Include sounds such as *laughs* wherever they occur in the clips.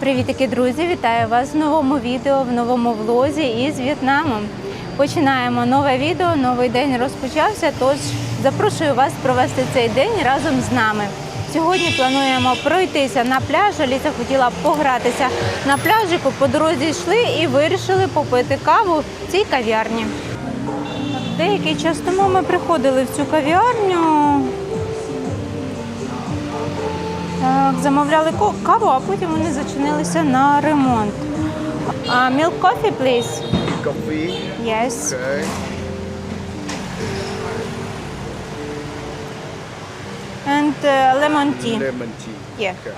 Привітики, друзі! Вітаю вас в новому відео, в новому влозі із В'єтнамом. Починаємо нове відео, новий день розпочався. Тож запрошую вас провести цей день разом з нами. Сьогодні плануємо пройтися на пляж. Аліса хотіла погратися на пляжику. По дорозі йшли і вирішили попити каву в цій кав'ярні. Деякий час тому ми приходили в цю кав'ярню. Так, замовляли каву, а потім вони зачинилися на ремонт. Uh, milk coffee, please. Coffee. Yes. Okay. And uh, lemon tea. Lemon tea. Yeah. Okay.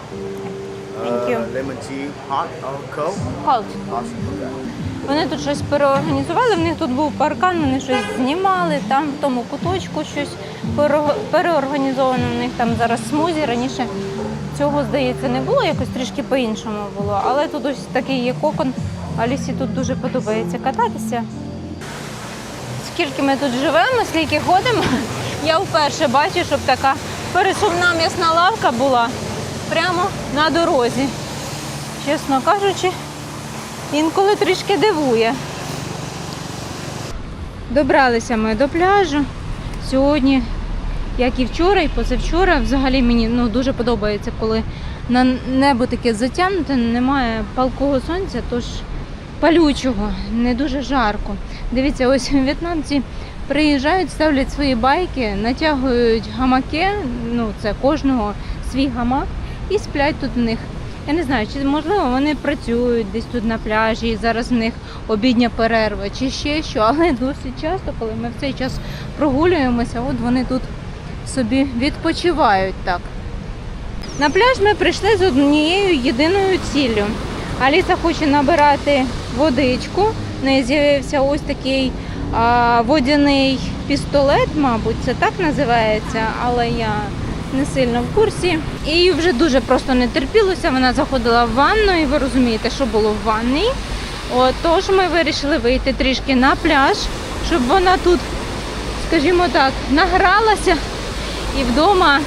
Thank you. Uh, lemon tea, hot or cold? Cold. Hot. Okay. Вони тут щось переорганізували. В них тут був паркан, вони щось знімали. Там в тому куточку щось переорганізовано. У них там зараз смузі. Раніше цього, здається, не було, якось трішки по-іншому було. Але тут ось такий є кокон. Алісі тут дуже подобається кататися. Скільки ми тут живемо, скільки ходимо, *laughs* я вперше бачу, щоб така пересувна м'ясна лавка була прямо на дорозі. Чесно кажучи, інколи трішки дивує. Добралися ми до пляжу. Сьогодні, як і вчора, і позавчора, взагалі мені ну, дуже подобається, коли на небо таке затягнуте, немає палкого сонця, тож палючого, не дуже жарко. Дивіться, ось *laughs* в'єтнамці приїжджають, ставлять свої байки, натягують гамаки, ну це кожного свій гамак, і сплять тут в них. Я не знаю, чи можливо вони працюють десь тут на пляжі, і зараз в них обідня перерва, чи ще що, *laughs* але досить часто, коли ми в цей час прогулюємося, от вони тут собі відпочивають так. На пляж ми прийшли з однією єдиною ціллю. Аліса хоче набирати водичку. В неї з'явився ось такий а, водяний пістолет, мабуть, це так називається, але я не сильно в курсі. І вже дуже просто не терпілося. Вона заходила в ванну, і ви розумієте, що було в ванні. Тож ми вирішили вийти трішки на пляж, щоб вона тут, скажімо так, награлася і вдома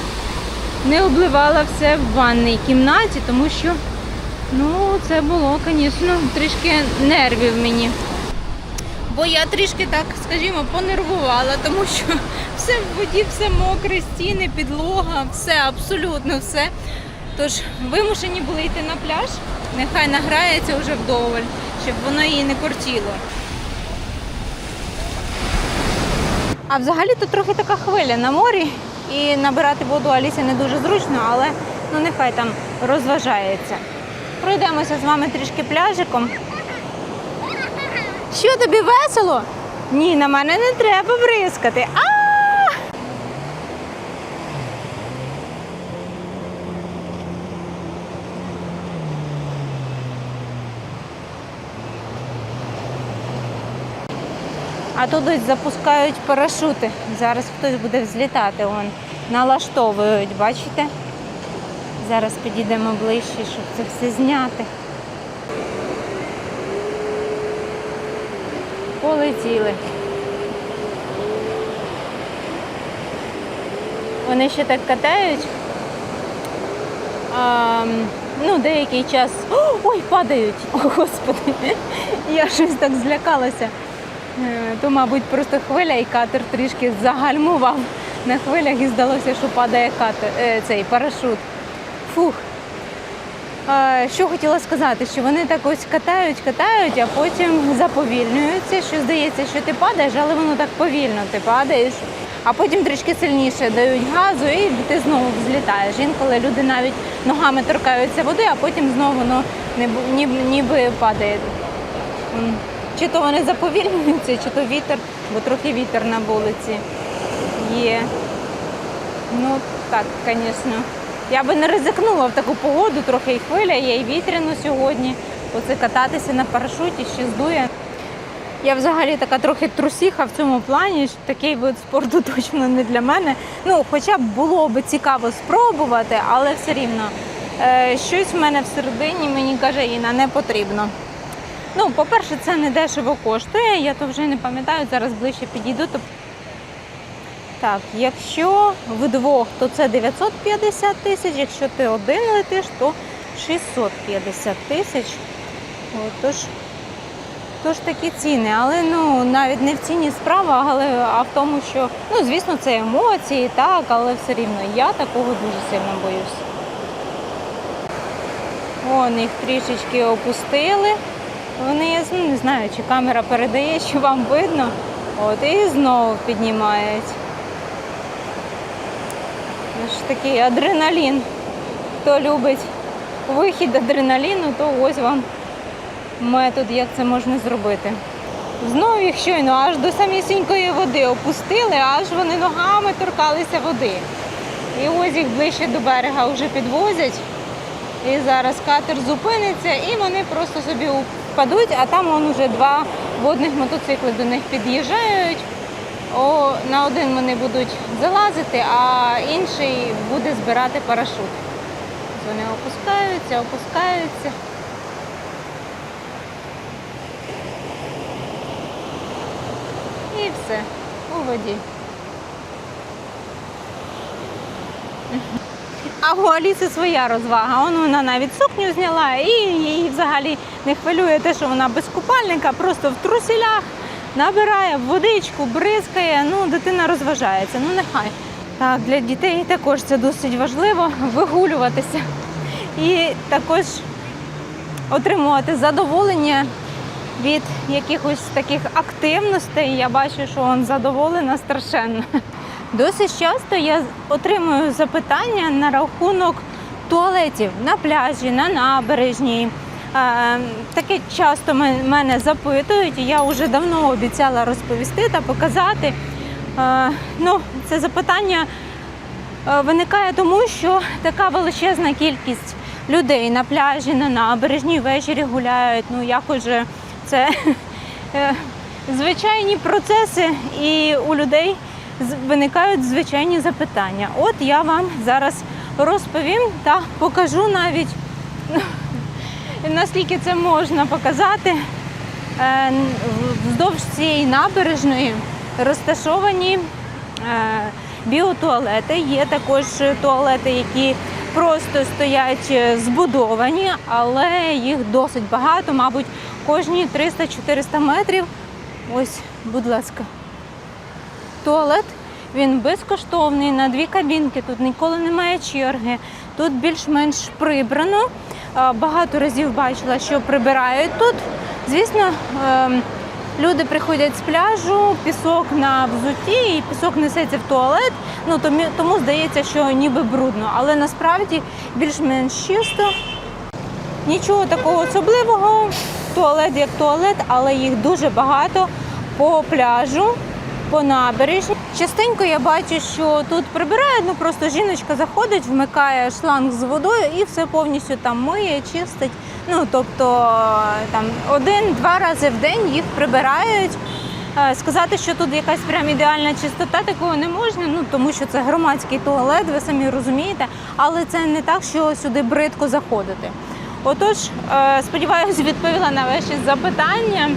не обливала все в ванній кімнаті, тому що ну, це було, звісно, трішки нервів мені. Бо я трішки так, скажімо, понервувала, тому що все в воді, все мокре, стіни, підлога, все, абсолютно все. Тож вимушені були йти на пляж, нехай награється вже вдоволь, щоб воно її не кортіло. А взагалі тут трохи така хвиля на морі, і набирати воду Алісі не дуже зручно, але ну нехай там розважається. Пройдемося з вами трішки пляжиком. Що тобі весело? Ні, на мене не треба бризкати. А! А тут запускають парашути. Зараз хтось буде взлітати. Вон, налаштовують, бачите? Зараз підійдемо ближче, щоб це все зняти. Полетіли. Вони ще так катають. А, ну, деякий час. Ой, падають! О, Господи! Я щось так злякалася. Е, То, мабуть, просто хвиля і катер трішки загальмував на хвилях і здалося, що падає катер, е, цей парашут. Фух. Що хотіла сказати, що вони так ось катають, катають, а потім заповільнюються, що здається, що ти падаєш, але воно так повільно ти падаєш, а потім трішки сильніше дають газу і ти знову взлітаєш. Інколи люди навіть ногами торкаються води, а потім знову воно ніби, ніби падає. Чи то вони заповільнюються, чи то вітер, бо трохи вітер на вулиці є. Ну, так, звісно. Я би не ризикнула в таку погоду, трохи і хвиля, є і вітряно сьогодні. Оце кататися на парашуті ще здує. Я взагалі така трохи трусіха в цьому плані, що такий вид спорту *laughs* точно не для мене. Ну, хоча б було б цікаво спробувати, але все рівно е, щось в мене всередині мені каже, Інна, не потрібно. Ну, по-перше, це не дешево коштує, я то вже не пам'ятаю, зараз ближче підійду. Так, якщо вдвох, то це 950 тисяч, якщо ти один летиш, то 650 тисяч. Тож, тож такі ціни. Але ну, навіть не в ціні справа, але, а в тому, що, ну, звісно, це емоції, так, але все рівно я такого дуже сильно боюсь. Вон їх трішечки опустили. Вони, я ну, не знаю, чи камера передає, *laughs* що вам видно. От, і знову піднімають. Це ж такий адреналін. Хто любить вихід адреналіну, то ось вам метод, як це можна зробити. Знову їх щойно аж до самісінької води опустили, аж вони ногами торкалися води. І ось їх ближче до берега вже підвозять. І зараз катер зупиниться і вони просто собі впадуть, а там вон уже два водних мотоцикли до них під'їжджають. На один вони будуть залазити, а інший буде збирати парашут. Вони опускаються, опускаються. І все, у воді. А у Аліси своя розвага. Он вона навіть сукню зняла і її взагалі не хвилює те, що вона без купальника, просто в трусілях набирає водичку, бризкає. Ну, дитина розважається. Ну нехай. Так, для дітей також це досить важливо вигулюватися і також отримувати задоволення від якихось таких активностей. Я бачу, що він задоволена страшенно. Досить часто я отримую запитання на рахунок туалетів на пляжі, на набережній. Е, Таке часто мене запитують, і я вже давно обіцяла розповісти та показати. Е, Ну, це запитання е, виникає тому, що така величезна кількість людей на пляжі, на набережній ввечері гуляють. Ну, якось же це *laughs* звичайні процеси, і у людей виникають звичайні запитання. От я вам зараз розповім та покажу навіть, ну, наскільки це можна показати. Е, Вздовж цієї набережної розташовані е, біотуалети. Є також туалети, які просто стоять е, збудовані, але їх досить багато, мабуть, кожні 300-400 метрів. Ось, будь ласка, туалет. Він безкоштовний на дві кабінки. Тут ніколи немає черги. Тут більш-менш прибрано. Багато разів бачила, що прибирають тут. Звісно, ем, люди приходять з пляжу, пісок на взутті, і пісок несеться в туалет. Ну тому здається, що ніби брудно, але насправді більш-менш чисто. Нічого такого особливого. Туалет як туалет, але їх дуже багато по пляжу, по набережні. Частенько я бачу, що тут прибирають, ну просто жіночка заходить, вмикає шланг з водою і все повністю там миє, чистить. Ну тобто там один-два рази в день їх прибирають. Е, Сказати, що тут якась прям ідеальна чистота, такого не можна, ну тому що це громадський туалет, ви самі розумієте, але це не так, що сюди бридко заходити. Отож, е, сподіваюся, відповіла на ваші запитання.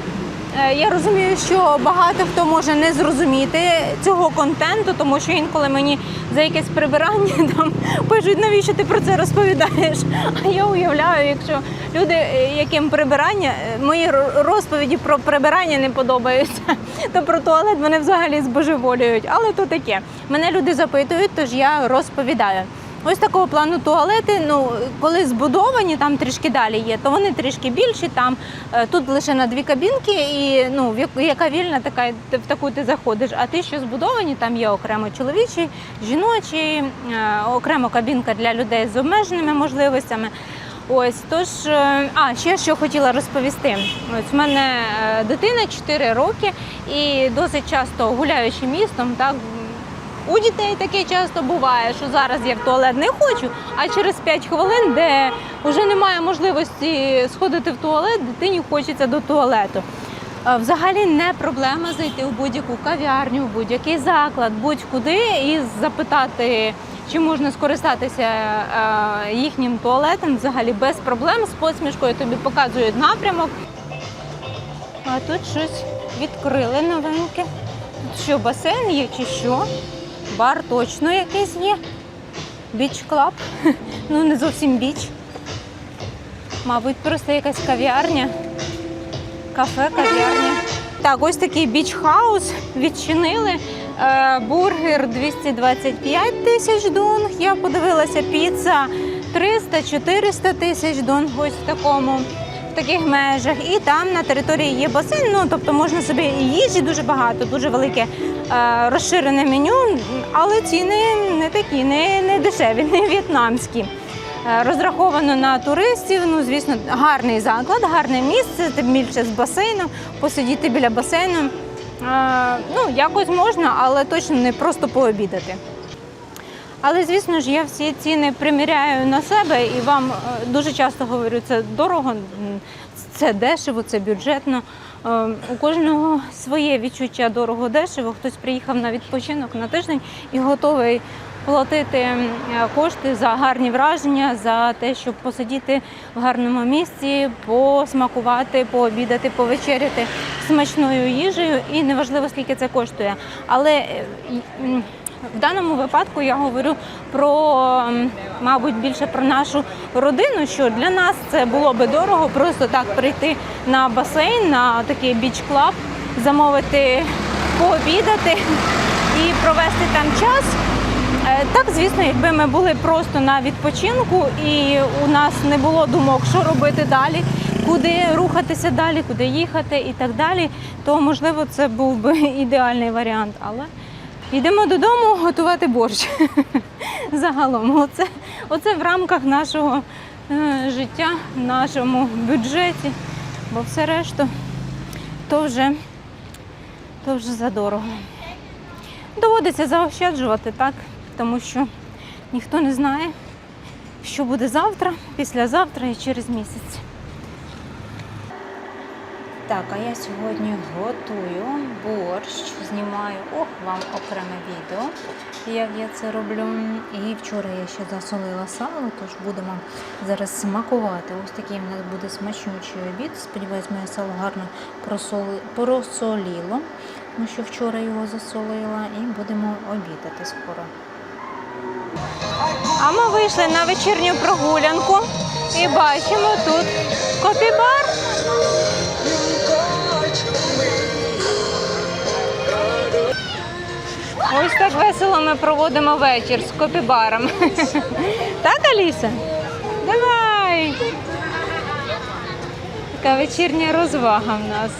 Е, Я розумію, що багато хто може не зрозуміти цього контенту, тому що інколи мені за якесь прибирання *laughs* там пишуть, навіщо ти про це розповідаєш. А я уявляю, якщо люди, е, яким прибирання, е, мої розповіді про прибирання не подобаються, *laughs* то про туалет мене взагалі збожеволюють. Але то таке. Мене люди запитують, тож я розповідаю. Ось такого плану туалети, ну коли збудовані, там трішки далі є, то вони трішки більші. Там е, тут лише на дві кабінки, і ну яка вільна, така в таку ти заходиш. А ті, що збудовані, там є окремо чоловічі, жіночі, е, окремо кабінка для людей з обмеженими можливостями. Ось тож, е, а ще що хотіла розповісти. Ось в мене дитина 4 роки і досить часто гуляючи містом, так у дітей таке часто буває, що зараз я в туалет не хочу, а через 5 хвилин, де вже немає можливості сходити в туалет, дитині хочеться до туалету. Е, Взагалі не проблема зайти в будь-яку кав'ярню, будь-який заклад, будь-куди і запитати, чи можна скористатися е, їхнім туалетом. Взагалі без проблем з посмішкою тобі показують напрямок. А тут щось відкрили новеньке. Тут що, басейн є чи що? Бар точно якийсь є. Біч клаб. *laughs* Ну, не зовсім біч. Мабуть, просто якась кав'ярня. Кафе, кав'ярня. Так, ось такий біч-хаус відчинили. Е, бургер 225 тисяч донг. Я подивилася, піца 300-400 тисяч донг. Ось в такому. Таких межах, і там на території є басейн. Ну тобто можна собі їжі дуже багато, дуже велике е, розширене меню, але ціни не такі, не, не дешеві, *laughs* не в'єтнамські. Е, Розраховано на туристів. Ну, звісно, гарний заклад, гарне місце, тим більше з басейном, посидіти біля басейну. Е, Ну, якось можна, але точно не просто пообідати. Але звісно ж, я всі ціни приміряю на себе і вам е, дуже часто говорю, це дорого, це дешево, це бюджетно. Е, У кожного своє відчуття дорого-дешево. Хтось приїхав на відпочинок на тиждень і готовий платити кошти за гарні враження, за те, щоб посидіти в гарному місці, посмакувати, пообідати, повечеряти смачною їжею. І неважливо, скільки це коштує. Але е, в даному випадку я говорю про, мабуть, більше про нашу родину, що для нас це було би дорого просто так прийти на басейн, на такий біч-клаб, замовити, пообідати і провести там час. Е, Так, звісно, якби ми були просто на відпочинку і у нас не було думок, що робити далі, куди рухатися далі, куди їхати і так далі, то можливо це був би *laughs* ідеальний варіант. Але йдемо додому готувати борщ. *laughs* Загалом, оце, оце в рамках нашого е, життя, в нашому бюджеті, бо все решту то вже, то вже задорого. Доводиться заощаджувати, так, тому що ніхто не знає, що буде завтра, післязавтра і через місяць. Так, а я сьогодні готую борщ, знімаю ох, вам окреме відео, як я це роблю. І вчора я ще засолила сало, тож будемо зараз смакувати. Ось такий в нас буде смачнючий обід. Сподіваюсь, моє сало гарно просоліло, тому що вчора його засолила, і будемо обідати скоро. А ми вийшли на вечірню прогулянку і бачимо тут копібар. Ось так весело ми проводимо вечір з копібаром. Так, Аліса? Давай! Така вечірня розвага в нас.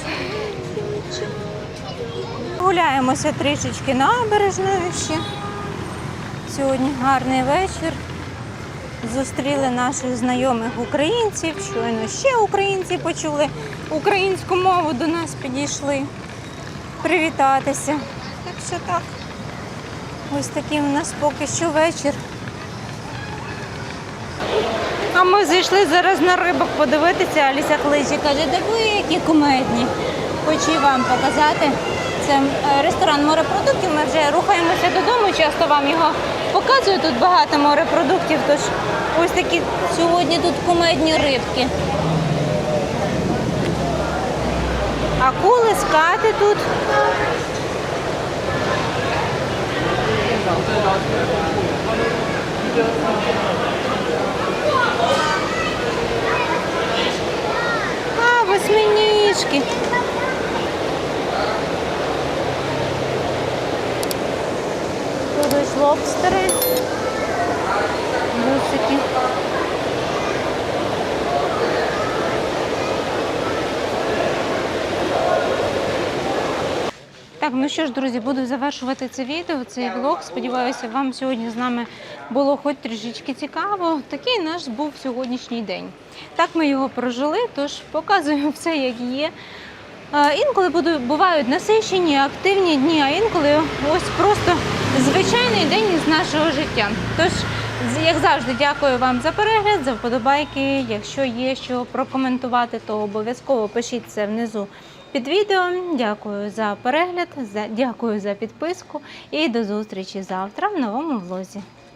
Гуляємося трішечки набережною ще. Сьогодні гарний вечір. Зустріли наших знайомих українців. Щойно ще українці почули українську мову, до нас підійшли привітатися. Так що так. Ось такий у нас поки що вечір. А ми зайшли зараз на рибок подивитися. Аліся кличе, каже, де ви які кумедні. Хочу вам показати. Це е, ресторан морепродуктів. Ми вже рухаємося додому, часто вам його показую. Тут багато морепродуктів, тож ось такі сьогодні тут кумедні рибки. Акули, скати тут. А, восьминіжки. Ось лобстери. Гусики. Так, що ж, друзі, буду завершувати це відео, цей влог. Сподіваюся, вам сьогодні з нами було хоч трішечки цікаво. Такий наш був сьогоднішній день. Так ми його прожили, тож показуємо *laughs* все, як є. Інколи бувають насичені, активні дні, а інколи ось просто звичайний день із нашого життя. Тож, як завжди, дякую вам за перегляд, за вподобайки. Якщо є що прокоментувати, то обов'язково пишіть це внизу під відео. Дякую за перегляд, дякую за підписку і до зустрічі завтра в новому влозі.